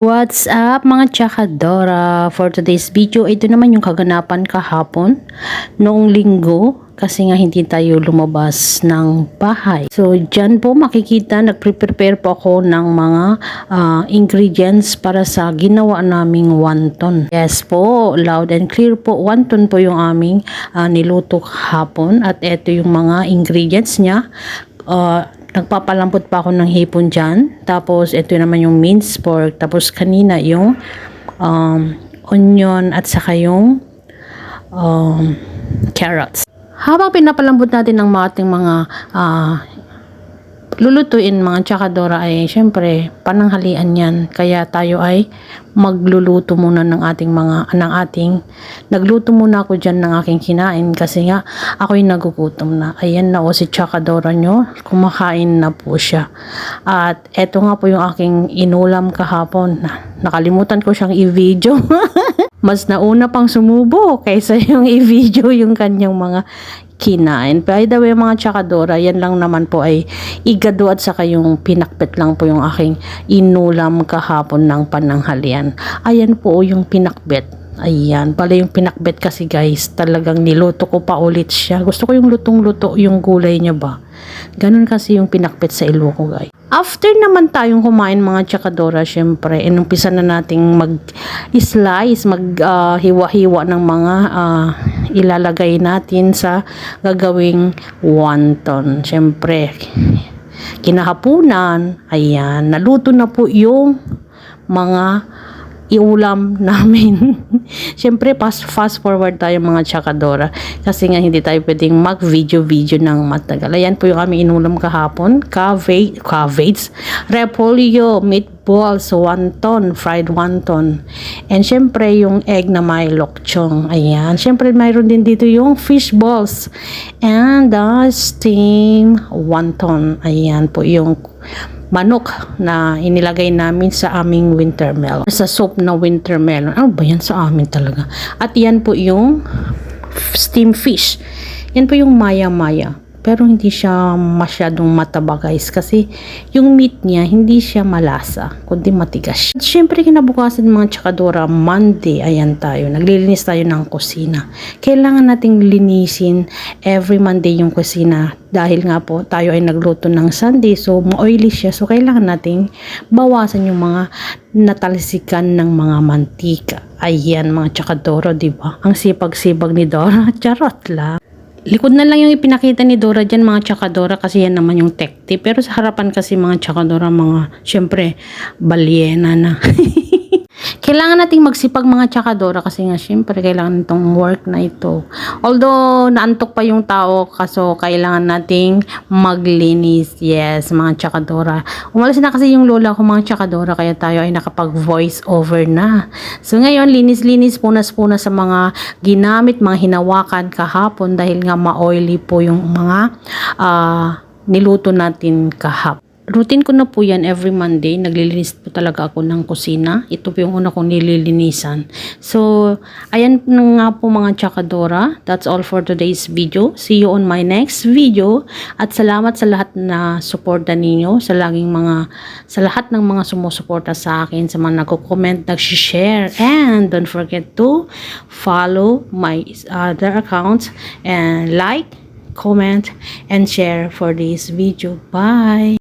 What's up mga Chakadora? For today's video, ito naman yung kaganapan kahapon noong linggo kasi nga hindi tayo lumabas ng bahay. So dyan po makikita nagpre-prepare po ako ng mga ah, ingredients para sa ginawa naming wonton. Yes po, loud and clear po. Wonton po yung aming ah, niluto kahapon at ito yung mga ingredients niya. Ah, nagpapalampot pa ako ng hipon dyan. Tapos, ito naman yung minced pork. Tapos, kanina yung um, onion at saka yung um, carrots. Habang pinapalambot natin ng mga ating mga ah, lulutuin mga tsakadora ay syempre pananghalian yan. Kaya tayo ay magluluto muna ng ating mga ng ating nagluto muna ako diyan ng aking kinain kasi nga ako'y nagugutom na. Ayan na o si tsakadora nyo. Kumakain na po siya. At eto nga po yung aking inulam kahapon. Nakalimutan ko siyang i-video. Mas nauna pang sumubo kaysa yung i-video yung kanyang mga kinain. By the way, mga tsakadora, yan lang naman po ay igado at saka yung pinakbet lang po yung aking inulam kahapon ng pananghalian. Ayan po yung pinakbet. Ayan, pala yung pinakbet kasi guys, talagang niluto ko pa ulit siya. Gusto ko yung lutong-luto yung gulay niya ba. Ganun kasi yung pinakbet sa ilo ko guys. After naman tayong kumain mga tsakadora, syempre, inumpisa na nating mag-slice, mag-hiwa-hiwa ng mga ah, ilalagay natin sa gagawing wonton. Syempre, kinahapunan, ayan, naluto na po yung mga iulam namin. Siyempre, fast, fast forward tayo mga tsakadora. Kasi nga hindi tayo pwedeng mag-video-video ng matagal. Ayan po yung aming inulam kahapon. Cabbage, cabbage, repolyo, meatballs, wonton, fried wonton. And syempre, yung egg na may lokchong. Ayan. Syempre, mayroon din dito yung fish balls. And the steam wonton. Ayan po yung manok na inilagay namin sa aming winter melon. Sa soup na winter melon. Ano ba yan sa amin talaga? At yan po yung steam fish. Yan po yung maya-maya. Pero hindi siya masyadong mataba guys kasi yung meat niya hindi siya malasa kundi matigas. At syempre kinabukasan mga tsakadora Monday ayan tayo naglilinis tayo ng kusina. Kailangan nating linisin every Monday yung kusina dahil nga po tayo ay nagluto ng Sunday so ma-oily siya so kailangan nating bawasan yung mga natalsikan ng mga mantika. Ayan mga tsakadoro, di ba? Ang sipag-sipag ni Dora. Charot lang. Likod na lang yung ipinakita ni Dora dyan mga tsakadora kasi yan naman yung tech tip. Pero sa harapan kasi mga tsakadora, mga syempre balyena na. kailangan nating magsipag mga tsakadora kasi nga syempre kailangan itong work na ito. Although naantok pa yung tao kaso kailangan nating maglinis. Yes, mga tsakadora. Umalis na kasi yung lola ko mga tsakadora kaya tayo ay nakapag voice over na. So ngayon linis-linis punas-punas sa mga ginamit, mga hinawakan kahapon dahil nga ma-oily po yung mga ah, niluto natin kahapon. Routine ko na po yan every Monday. Naglilinis po talaga ako ng kusina. Ito po yung una kong nililinisan. So, ayan nga po mga Chakadora. That's all for today's video. See you on my next video. At salamat sa lahat na suporta ninyo. Sa laging mga, sa lahat ng mga sumusuporta sa akin. Sa mga nagko-comment, nag-share. And don't forget to follow my other accounts. And like, comment, and share for this video. Bye!